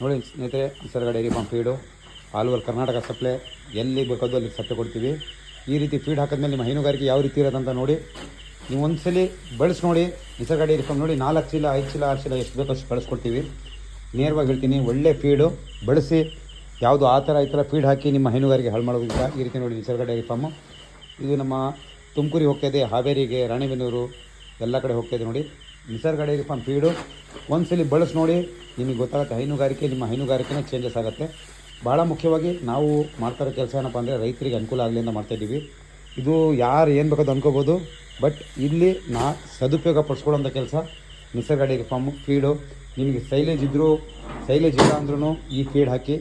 ನೋಡಿ, ಸ್ನೇಹಿತರೆ Nisarga dairy farm feed. All over Karnataka supply, ಎಲ್ಲಿ ಬೇಕಾದೋ ಅಲ್ಲಿ ಸಪ್ಲೈ ಕೊಡ್ತೀವಿ. ಈ ರೀತಿ ಫೀಡ್ ಹಾಕಿದ್ಮೇಲೆ ನಿಮ್ಮ ಹೈನುಗಾರಿಕೆ ಯಾವ ರೀತಿ ಇರೋದಂತ ನೋಡಿ, ನೀವು ಒಂದ್ಸಲಿ ಬಳಸಿ ನೋಡಿ ನಿಸರ್ಗ ಡೈರಿ ಫಾರ್ಮ್ ನೋಡಿ, ನಾಲ್ಕು ಚೀಲ, ಐದು ಚೀಲ, ಆರು ಚೀಲ ಎಷ್ಟು ಬೇಕೋ ಅಷ್ಟು ಕಳಿಸ್ಕೊಡ್ತೀವಿ ನೇರವಾಗಿ ಹೇಳ್ತೀನಿ, ಒಳ್ಳೆ ಫೀಡು, ಬಳಸಿ, ಯಾವುದು ಆ ಥರ ಈ ಥರ ಫೀಡ್ ಹಾಕಿ ನಿಮ್ಮ ಹೈನುಗಾರಿಕೆ ಹಾಳು ಮಾಡೋದಿಲ್ಲ ಈ ರೀತಿ ನೋಡಿ ನಿಸರ್ಗ ಡೈರಿ ಫಾರ್ಮು. ಇದು ನಮ್ಮ ತುಮಕೂರಿಗೆ ಹೋಗ್ತಾಯಿದೆ, ಹಾವೇರಿಗೆ, ರಾಣೆಬೆನ್ನೂರು, ಎಲ್ಲ ಕಡೆ ಹೋಗ್ತಾಯಿದೆ ನೋಡಿ. ನಿಸರ್ಗ ಡೈರಿ ಫಾರ್ಮ್ ಫೀಡು, ಒಂದ್ಸಲಿ ಬಳಸಿ ನೋಡಿ ನಿಮಗೆ ಗೊತ್ತಾಗುತ್ತೆ, ಹೈನುಗಾರಿಕೆ, ನಿಮ್ಮ ಹೈನುಗಾರಿಕೆನೇ ಚೇಂಜಸ್ ಆಗುತ್ತೆ. ಭಾಳ ಮುಖ್ಯವಾಗಿ ನಾವು ಮಾಡ್ತಾರೋ ಕೆಲಸ ಏನಪ್ಪ ಅಂದರೆ ರೈತರಿಗೆ ಅನುಕೂಲ ಆಗಲಿ ಅಂತ ಮಾಡ್ತಾಯಿದ್ದೀವಿ ಇದು ಯಾರು ಏನು ಬೇಕಾದ್ರು ಅಂದ್ಕೋಬೋದು ಬಟ್ ಇಲ್ಲಿ ನಾ ಸದುಪಯೋಗ ಪಡಿಸ್ಕೊಳ್ಳೋಂಥ ಕೆಲಸ ನಿಸರ್ಗ ಫಾರ್ಮ್ ಫೀಡು ನಿಮಗೆ ಸೈಲೇಜ್ ಇದ್ದರೂ ಸೈಲೇಜ್ ಇಲ್ಲ ಅಂದ್ರೂ ಈ ಫೀಡ್ ಹಾಕಿ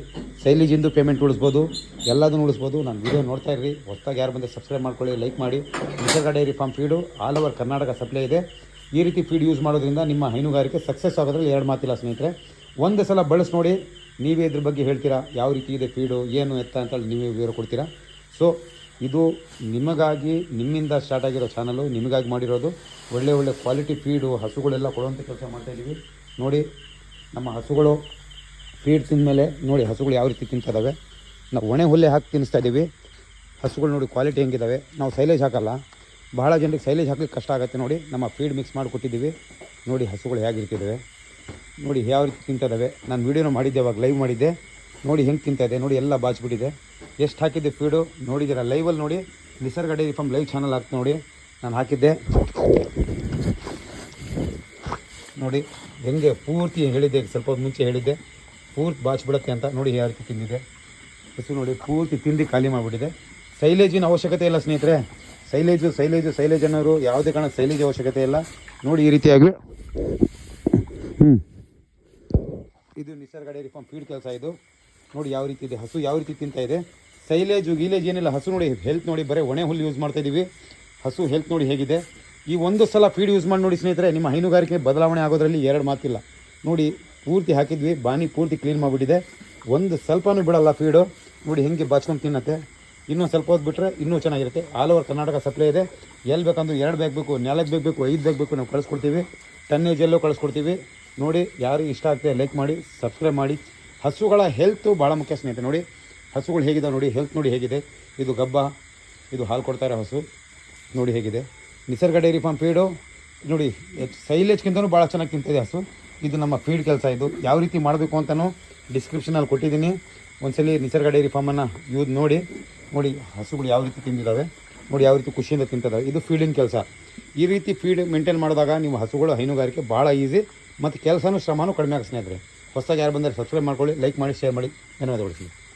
ಸೈಲೇಜಿಂದು ಪೇಮೆಂಟ್ ಉಳಿಸ್ಬೋದು, ಎಲ್ಲದನ್ನು ಉಳಿಸ್ಬೋದು. ನಾನು ವೀಡಿಯೋ ನೋಡ್ತಾ ಇರ್ರಿ, ಹೊಸ್ದಾಗಿ ಯಾರು ಬಂದರೆ ಸಬ್ಸ್ಕ್ರೈಬ್ ಮಾಡ್ಕೊಳ್ಳಿ ಲೈಕ್ ಮಾಡಿ. Nisarga dairy farm feed all over Karnataka supply ಇದೆ. ಈ ರೀತಿ ಫೀಡ್ ಯೂಸ್ ಮಾಡೋದ್ರಿಂದ ನಿಮ್ಮ ಹೈನುಗಾರಿಕೆ ಸಕ್ಸಸ್ ಆಗೋದ್ರಲ್ಲಿ ಎರಡು ಮಾತಿಲ್ಲ ಸ್ನೇಹಿತರೆ. ಒಂದು ಸಲ ಬಳಸಿ ನೋಡಿ, ನೀವೇ ಇದ್ರ ಬಗ್ಗೆ ಹೇಳ್ತೀರಾ? ಯಾವ ರೀತಿ ಇದೆ ಫೀಡು ಏನು ಎತ್ತ ಅಂತೇಳಿ ನೀವೇ ವಿವರ ಕೊಡ್ತೀರಾ? ಸೊ ಇದು ನಿಮಗಾಗಿ, ನಿಮ್ಮಿಂದ ಸ್ಟಾರ್ಟ್ ಆಗಿರೋ ಚಾನಲು ನಿಮಗಾಗಿ ಮಾಡಿರೋದು. ಒಳ್ಳೆ ಒಳ್ಳೆ ಕ್ವಾಲಿಟಿ ಫೀಡು ಹಸುಗಳೆಲ್ಲ ಕೊಡುವಂಥ ಕೆಲಸ ಮಾಡ್ತಾಯಿದ್ದೀವಿ ನೋಡಿ, ನಮ್ಮ ಹಸುಗಳು ಫೀಡ್ ತಿಂದಮೇಲೆ ನೋಡಿ, ಹಸುಗಳು ಯಾವ ರೀತಿ ತಿಂತಿದ್ದಾವೆ ನಾವು ಒಣೆ ಹುಲ್ಲೆ ಹಾಕಿ ತಿನ್ನಿಸ್ತಾ ಇದ್ದೀವಿ. ಹಸುಗಳು ನೋಡಿ ಕ್ವಾಲಿಟಿ ಹೆಂಗಿದ್ದಾವೆ ನಾವು ಸೈಲೇಜ್ ಹಾಕಲ್ಲ. ಬಹಳ ಜನರಿಗೆ ಸೈಲೇಜ್ ಹಾಕಲಿಕ್ಕೆ ಕಷ್ಟ ಆಗುತ್ತೆ ನೋಡಿ. ನಮ್ಮ ಫೀಡ್ ಮಿಕ್ಸ್ ಮಾಡಿ ಕೊಟ್ಟಿದ್ದೀವಿ ನೋಡಿ ಹಸುಗಳು ಹೇಗಿರ್ತಿದ್ದಾವೆ ನೋಡಿ ಯಾವ ರೀತಿ ತಿಂತಿದ್ದಾವೆ ನಾನು ವೀಡಿಯೋನ ಮಾಡಿದ್ದೆ ಅವಾಗ ಲೈವ್ ಮಾಡಿದ್ದೆ. ನೋಡಿ ಹೆಂಗೆ ತಿಂತಾ ಇದೆ ನೋಡಿ ಎಲ್ಲ ಬಾಚಿಬಿಟ್ಟಿದೆ. ಎಷ್ಟು ಹಾಕಿದ್ದೆ ಫೀಡು ನೋಡಿದ್ದೀರ? ಲೈವಲ್ಲಿ ನೋಡಿ Nisarga dairy farm live channel ಹಾಕ್ತು ನೋಡಿ. ನಾನು ಹಾಕಿದ್ದೆ. ನೋಡಿ ಹೆಂಗೆ ಪೂರ್ತಿ ಹೇಳಿದ್ದೆ, ಸ್ವಲ್ಪ ಮುಂಚೆ ಹೇಳಿದ್ದೆ. ಪೂರ್ತಿ ಬಾಚಿಬಿಡುತ್ತೆ ಅಂತ ನೋಡಿ ಯಾವ ರೀತಿ ತಿಂದಿದೆ. ಹಸು ನೋಡಿ ಪೂರ್ತಿ ತಿಂದು ಖಾಲಿ ಮಾಡಿಬಿಟ್ಟಿದೆ. ಸೈಲೇಜಿನ ಅವಶ್ಯಕತೆ ಇಲ್ಲ ಸ್ನೇಹಿತರೆ. ಸೈಲೇಜು ಸೈಲೇಜು, ಸೈಲೇಜ್ ಅನ್ನೋರು ಯಾವುದೇ ಕಾರಣ ಸೈಲೇಜ್ ಅವಶ್ಯಕತೆ ಇಲ್ಲ. ನೋಡಿ ಈ ರೀತಿಯಾಗಿ ಹ್ಞೂ ಇದು ನಿಸರ್ಗ ಡೈರಿ ಫಾರ್ಮ್ ಫೀಡ್ ಕೆಲಸ ಇದು. ನೋಡಿ ಯಾವ ರೀತಿ ಇದೆ, ಹಸು ಯಾವ ರೀತಿ ತಿಂತಾ ಇದೆ. ಸೈಲೇಜು, ಗೀಲೇಜ್ ಏನಿಲ್ಲ, ಹಸು ನೋಡಿ ಹೆಲ್ತ್ ನೋಡಿ, ಬರೀ ಒಣೆ ಹುಲ್ಲು ಯೂಸ್ ಮಾಡ್ತಾ ಇದ್ದೀವಿ ಹಸು ಹೆಲ್ತ್ ನೋಡಿ ಹೇಗಿದೆ. ಈ ಒಂದು ಸಲ ಫೀಡ್ ಯೂಸ್ ಮಾಡಿ ನೋಡಿ ಸ್ನೇಹಿತರೆ, ನಿಮ್ಮ ಹೈನುಗಾರಿಕೆ ಬದಲಾವಣೆ ಆಗೋದ್ರಲ್ಲಿ ಎರಡು ಮಾತಿಲ್ಲ. ನೋಡಿ ಪೂರ್ತಿ ಹಾಕಿದ್ವಿ, ಬಾನಿ ಪೂರ್ತಿ ಕ್ಲೀನ್ ಮಾಡಿಬಿಟ್ಟಿದೆ. ಒಂದು ಸ್ವಲ್ಪನೂ ಬಿಡಲ್ಲ ಫೀಡು ನೋಡಿ ಹೆಂಗೆ ಬಾಚ್ಕೊಂಡು ತಿನ್ನತ್ತೆ. ಇನ್ನೂ ಸ್ವಲ್ಪ ಹೊತ್ತು ಬಿಟ್ಟರೆ ಇನ್ನೂ ಚೆನ್ನಾಗಿರುತ್ತೆ. ಆಲ್ ಓವರ್ ಕರ್ನಾಟಕ ಸಪ್ಲೈ ಇದೆ. ಎಲ್ಲಿ ಬೇಕಂದ್ರೆ ಎರಡು ಬ್ಯಾಗ್ ಬೇಕು, ನಾಲ್ಕು ಬ್ಯಾಗ್ ಬೇಕು, ಐದು ಬ್ಯಾಗ್ ಬೇಕು ನಾವು ಕಳಿಸ್ಕೊಡ್ತೀವಿ. ಟನ್ನೇಜಲ್ಲೂ ಕಳಿಸ್ಕೊಡ್ತೀವಿ. ನೋಡಿ ಯಾರಿಗೆ ಇಷ್ಟ ಆಗ್ತದೆ ಲೈಕ್ ಮಾಡಿ ಸಬ್ಸ್ಕ್ರೈಬ್ ಮಾಡಿ. ಹಸುಗಳ ಹೆಲ್ತು ಭಾಳ ಮುಖ್ಯ ಸ್ನೇಹಿತರೆ, ನೋಡಿ. ಹಸುಗಳು ಹೇಗಿದೆ ನೋಡಿ ಹೆಲ್ತ್ ನೋಡಿ ಹೇಗಿದೆ. ಇದು ಗಬ್ಬ, ಇದು ಹಾಲು ಕೊಡ್ತಾರೆ ಹಸು, ನೋಡಿ ಹೇಗಿದೆ. ನಿಸರ್ಗ ಡೈರಿ ಫಾರ್ಮ್ ಫೀಡು ನೋಡಿ ಸೈಲೇಜ್ಗಿಂತನೂ ಭಾಳ ಚೆನ್ನಾಗಿ ತಿಂತಿದೆ ಹಸು. ಇದು ನಮ್ಮ ಫೀಡ್ ಕೆಲಸ ಇದು. ಯಾವ ರೀತಿ ಮಾಡಬೇಕು ಅಂತಲೂ ಡಿಸ್ಕ್ರಿಪ್ಷನಲ್ಲಿ ಕೊಟ್ಟಿದ್ದೀನಿ. ಒಂದ್ಸಲಿ ನಿಸರ್ಗ ಡೈರಿ ಫಾರ್ಮನ್ನು ಯೂಸ್ ನೋಡಿ ನೋಡಿ ಹಸುಗಳು ಯಾವ ರೀತಿ ತಿಂದಿದ್ದಾವೆ ನೋಡಿ ಯಾವ ರೀತಿ ಖುಷಿಯಿಂದ ತಿಂತಿದ್ದಾವೆ ಇದು ಫೀಡಿಂಗ್ ಕೆಲಸ. ಈ ರೀತಿ ಫೀಡ್ ಮೇಂಟೈನ್ ಮಾಡಿದಾಗ ನೀವು ಹಸುಗಳು ಹೈನುಗಾರಿಕೆ ಭಾಳ ಈಸಿ ಮತ್ತು ಕೆಲಸನೂ ಶ್ರಮನೂ ಕಡಿಮೆ ಆಗ ಸ್ನೇಹಿತರೆ. ಹೊಸದಾಗಿ ಯಾರು ಬಂದರೆ ಸಬ್ಸ್ಕ್ರೈಬ್ ಮಾಡ್ಕೊಳ್ಳಿ ಲೈಕ್ ಮಾಡಿ ಶೇರ್ ಮಾಡಿ. ಧನ್ಯವಾದಗಳು